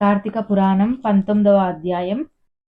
కార్తీక పురాణం పంతొమ్మిదవ అధ్యాయం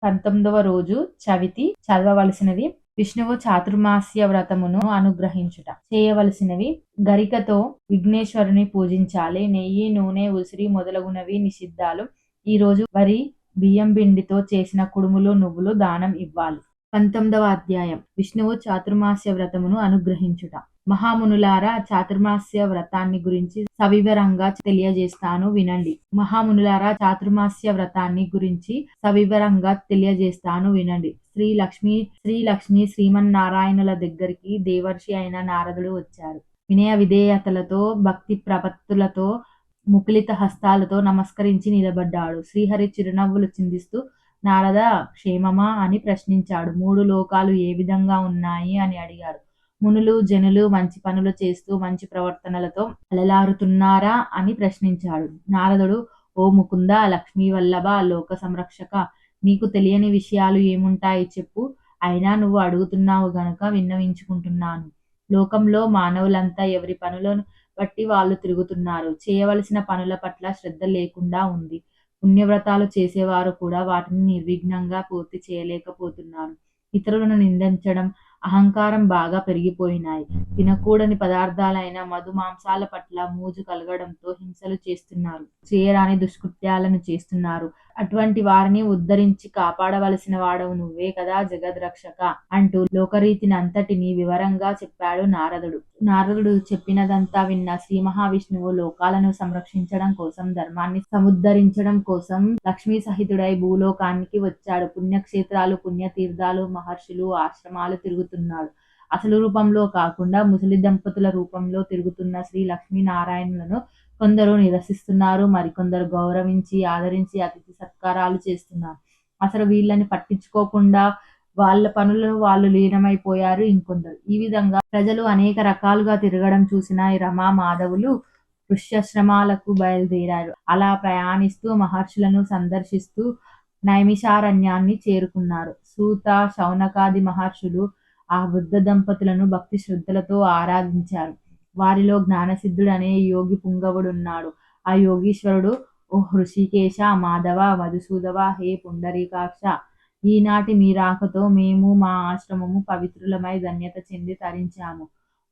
పంతొమ్మిదవ రోజు చవితి చదవవలసినది. విష్ణువు చాతుర్మాస్య వ్రతమును అనుగ్రహించుట. చేయవలసినవి గరికతో విఘ్నేశ్వరుని పూజించాలి. నెయ్యి నూనె ఉసిరి మొదలగునవి నిషిద్ధాలు. ఈ రోజు వరి బియ్యం పిండితో చేసిన కుడుములు నువ్వులు దానం ఇవ్వాలి. పంతొమ్మిదవ అధ్యాయం. విష్ణువు చాతుర్మాస్య వ్రతమును అనుగ్రహించుట. మహామునులారా చాతుర్మాస్య వ్రతాన్ని గురించి సవివరంగా తెలియజేస్తాను వినండి. మహామునులారా చాతుర్మాస్య వ్రతాన్ని గురించి సవివరంగా తెలియజేస్తాను వినండి. శ్రీ లక్ష్మి శ్రీ లక్ష్మి శ్రీమన్నారాయణుల దగ్గరికి దేవర్షి అయిన నారదుడు వచ్చారు. వినయ విధేయతలతో భక్తి ప్రపత్తులతో ముకులిత హస్తాలతో నమస్కరించి నిలబడ్డాడు. శ్రీహరి చిరునవ్వులు చిందిస్తూ నారద క్షేమమా? అని ప్రశ్నించాడు. మూడు లోకాలు ఏ విధంగా ఉన్నాయి? అని అడిగాడు. మునులు జనులు మంచి పనులు చేస్తూ మంచి ప్రవర్తనలతో అలలారుతున్నారా అని ప్రశ్నించాడు. నారదుడు ఓ ముకుంద లక్ష్మీ వల్లభ లోక సంరక్షక నీకు తెలియని విషయాలు ఏముంటాయి చెప్పు. అయినా నువ్వు అడుగుతున్నావు గనుక విన్నవించుకుంటున్నాను. లోకంలో మానవులంతా ఎవరి పనులను బట్టి వాళ్ళు తిరుగుతున్నారు. చేయవలసిన పనుల పట్ల శ్రద్ధ లేకుండా ఉంది. పుణ్యవ్రతాలు చేసేవారు కూడా వాటిని నిర్విఘ్నంగా పూర్తి చేయలేకపోతున్నారు. ఇతరులను నిందించడం అహంకారం బాగా పెరిగిపోయినాయి. తినకూడని పదార్థాలైన మధు మాంసాల పట్ల మూజు కలగడంతో హింసలు చేస్తున్నారు. చేయరాని దుష్కృత్యాలను చేస్తున్నారు. అటువంటి వారిని ఉద్ధరించి కాపాడవలసిన వాడవు నువ్వే కదా జగద్రక్షక అంటూ లోకరీతిని అంతటిని వివరంగా చెప్పాడు నారదుడు. నారదుడు చెప్పినదంతా విన్న శ్రీ మహావిష్ణువు లోకాలను సంరక్షించడం కోసం ధర్మాన్ని సముద్ధరించడం కోసం లక్ష్మీ సహితుడై భూలోకానికి వచ్చాడు. పుణ్యక్షేత్రాలు పుణ్యతీర్థాలు మహర్షులు ఆశ్రమాలు తిరుగుతున్నాడు. అసలు రూపంలో కాకుండా ముసలి దంపతుల రూపంలో తిరుగుతున్న శ్రీ లక్ష్మీనారాయణులను కొందరు నిరసిస్తున్నారు మరికొందరు గౌరవించి ఆదరించి అతిథి సత్కారాలు చేస్తున్నారు. అసలు వీళ్ళని పట్టించుకోకుండా వాళ్ళ పనులను వాళ్ళు లీనమైపోయారు ఇంకొందరు. ఈ విధంగా ప్రజలు అనేక రకాలుగా తిరగడం చూసిన ఈ రమా మాధవులు ఋష్యశ్రమాలకు బయలుదేరారు. అలా ప్రయాణిస్తూ మహర్షులను సందర్శిస్తూ నైమిషారణ్యాన్ని చేరుకున్నారు. సూత శౌనకాది మహర్షులు ఆ వృద్ధ దంపతులను భక్తి శ్రద్ధలతో ఆరాధించారు. వారిలో జ్ఞానసిద్ధుడు అనే యోగి పుంగవుడున్నాడు. ఆ యోగీశ్వరుడు ఓ హృషికేశ మాధవ మధుసూదవ హే పుండరీకాక్ష ఈనాటి మీ రాకతో మేము మా ఆశ్రమము పవిత్రులమై ధన్యత చెంది తరించాము.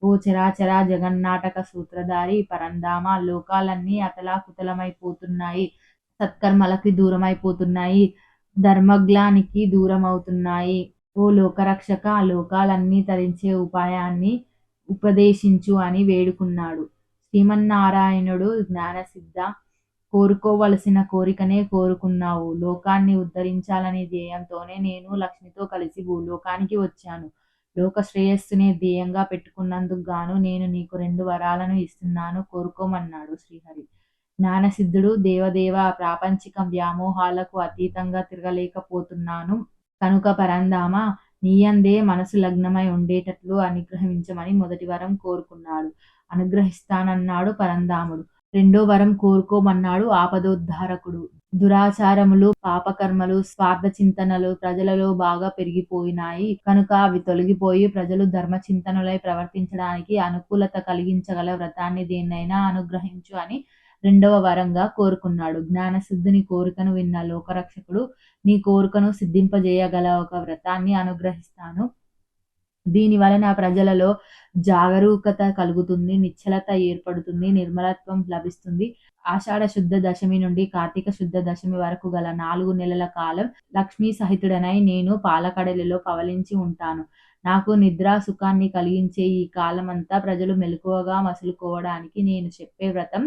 ఓ చరాచర జగన్నాటక సూత్రధారి పరంధామ లోకాలన్నీ అతలాకుతలమైపోతున్నాయి సత్కర్మలకి దూరమైపోతున్నాయి. ధర్మగ్లానికి దూరమవుతున్నాయి. ఓ లోకరక్షక లోకాలన్నీ తరించే ఉపాయాన్ని ఉపదేశించు అని వేడుకున్నాడు. శ్రీమన్నారాయణుడు జ్ఞానసిద్ధ కోరుకోవలసిన కోరికనే కోరుకున్నావు. లోకాన్ని ఉద్ధరించాలనే ధ్యేయంతోనే నేను లక్ష్మితో కలిసి భూలోకానికి వచ్చాను. లోక శ్రేయస్సునే ధ్యేయంగా పెట్టుకున్నందుకు గాను నేను నీకు రెండు వరాలను ఇస్తున్నాను. కోరుకోమన్నాడు శ్రీహరి. జ్ఞానసిద్ధుడు దేవదేవ ప్రాపంచిక వ్యామోహాలకు అతీతంగా తిరగలేకపోతున్నాను. కనుక పరంధామ నీయందే మనసు లగ్నమై ఉండేటట్లు అనుగ్రహించమని మొదటి వరం కోరుకున్నాడు. అనుగ్రహిస్తానన్నాడు పరంధాముడు రెండో వరం కోరుకోమన్నాడు ఆపదోద్ధారకుడు. దురాచారములు పాపకర్మలు స్వార్థ చింతనలు ప్రజలలో బాగా పెరిగిపోయినాయి. కనుక అవి తొలగిపోయి ప్రజలు ధర్మ చింతనలై ప్రవర్తించడానికి అనుకూలత కలిగించగల వ్రతాన్ని దేన్నైనా అనుగ్రహించు అని రెండవ వరంగా కోరుకున్నాడు. జ్ఞానసిద్ధుని కోరికను విన్న లోకరక్షకుడు నీ కోరికను సిద్ధింపజేయగల ఒక వ్రతాన్ని అనుగ్రహిస్తాను. దీని వలన ప్రజలలో జాగరూకత కలుగుతుంది నిశ్చలత ఏర్పడుతుంది నిర్మలత్వం లభిస్తుంది. ఆషాఢ శుద్ధ దశమి నుండి కార్తీక శుద్ధ దశమి వరకు గల నాలుగు నెలల కాలం లక్ష్మీ సహితుడనై నేను పాలకడలిలో పవలించి ఉంటాను. నాకు నిద్రా సుఖాన్ని కలిగించే ఈ కాలమంతా ప్రజలు మెలకువగా మసులుకోవడానికి నేను చెప్పే వ్రతం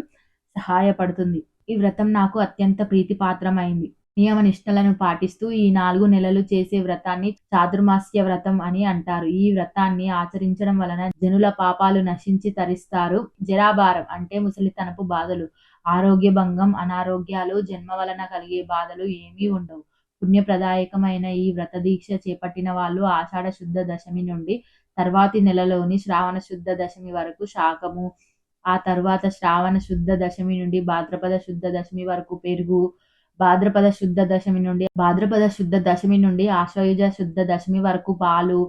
సహాయపడుతుంది. ఈ వ్రతం నాకు అత్యంత ప్రీతిపాత్రమైంది. నియమ నిష్టలను పాటిస్తూ ఈ నాలుగు నెలలు చేసే వ్రతాన్ని చాతుర్మాస్య వ్రతం అని అంటారు. ఈ వ్రతాన్ని ఆచరించడం వలన జనుల పాపాలు నశించి తరిస్తారు. జరాభారం అంటే ముసలితనపు బాధలు. ఆరోగ్య భంగం అనారోగ్యాలు జన్మ వలన కలిగే బాధలు ఏమీ ఉండవు. పుణ్యప్రదాయకమైన ఈ వ్రత దీక్ష చేపట్టిన వాళ్ళు ఆషాఢ శుద్ధ దశమి నుండి తర్వాతి నెలలోని శ్రావణ శుద్ధ దశమి వరకు శాకము ఆ తర్వాత శ్రావణ శుద్ధ దశమి నుండి భాద్రపద శుద్ధ దశమి వరకు పెరుగు భాద్రపద శుద్ధ దశమి నుండి భాద్రపద శుద్ధ దశమి నుండి ఆశ్వయుజ శుద్ధ దశమి వరకు పాలు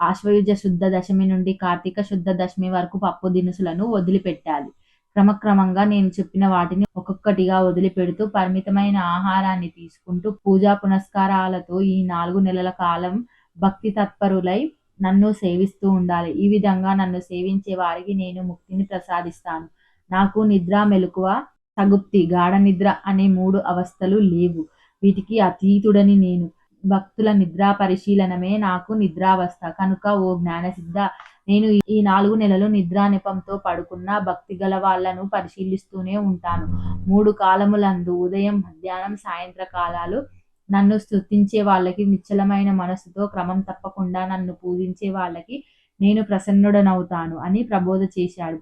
ఆశ్వయుజ శుద్ధ దశమి నుండి కార్తీక శుద్ధ దశమి వరకు పప్పు దినుసులను వదిలిపెట్టాలి. క్రమక్రమంగా నేను చెప్పిన వాటిని ఒక్కొక్కటిగా వదిలిపెడుతూ పరిమితమైన ఆహారాన్ని తీసుకుంటూ పూజా పునస్కారాలతో ఈ నాలుగు నెలల కాలం భక్తి తత్పరులై నన్ను సేవిస్తూ ఉండాలి. ఈ విధంగా నన్ను సేవించే వారికి నేను ముక్తిని ప్రసాదిస్తాను. నాకు నిద్ర మెలకువ సగుప్తి గాఢ నిద్ర అనే మూడు అవస్థలు లేవు. వీటికి అతీతుడని నేను. భక్తుల నిద్రా పరిశీలనమే నాకు నిద్రావస్థ. కనుక ఓ జ్ఞానసిద్ధ నేను ఈ నాలుగు నెలలు నిద్రా నిపంతో పడుకున్న భక్తి గల వాళ్ళను పరిశీలిస్తూనే ఉంటాను. మూడు కాలములందు ఉదయం మధ్యాహ్నం సాయంత్ర కాలాలు నన్ను స్తుతించే వాళ్ళకి నిశ్చలమైన మనసుతో క్రమం తప్పకుండా నన్ను పూజించే వాళ్ళకి నేను ప్రసన్నుడనవుతాను అని ప్రబోధ చేశాడు.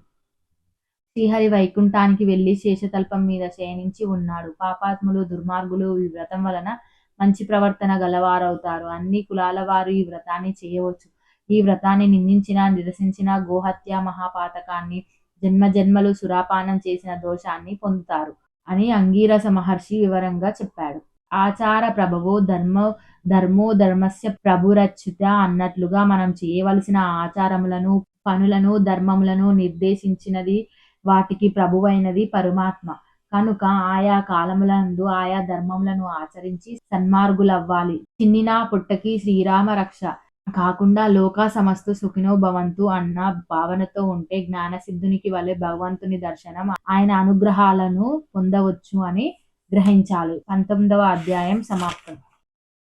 శ్రీహరి వైకుంఠానికి వెళ్ళి శేషతల్పం మీద శయనించి ఉన్నాడు. పాపాత్ములు దుర్మార్గులు ఈ వ్రతం వలన మంచి ప్రవర్తన గలవారవుతారు. అన్ని కులాల వారు ఈ వ్రతాన్ని చేయవచ్చు. ఈ వ్రతాన్ని నిందించిన నిరసించిన గోహత్య మహాపాతకాన్ని జన్మ జన్మలు సురాపానం చేసిన దోషాన్ని పొందుతారు అని అంగీరస మహర్షి వివరంగా చెప్పాడు. ఆచార ప్రభవో ధర్మ ధర్మో ధర్మస్య ప్రభురచ్యుత అన్నట్లుగా మనం చేయవలసిన ఆచారములను పనులను ధర్మములను నిర్దేశించినది వాటికి ప్రభువైనది పరమాత్మ. కనుక ఆయా కాలములందు ఆయా ధర్మములను ఆచరించి సన్మార్గులవ్వాలి. చిన్నినా పుట్టకి శ్రీరామ రక్ష. కాకుండా లోక సమస్త సుఖినో భవంతు అన్న భావనతో ఉంటే జ్ఞానసిద్ధునికి వలె భగవంతుని దర్శనం ఆయన అనుగ్రహాలను పొందవచ్చు అని గ్రహించాలి. పంతొమ్మిదవ అధ్యాయం సమాప్తం.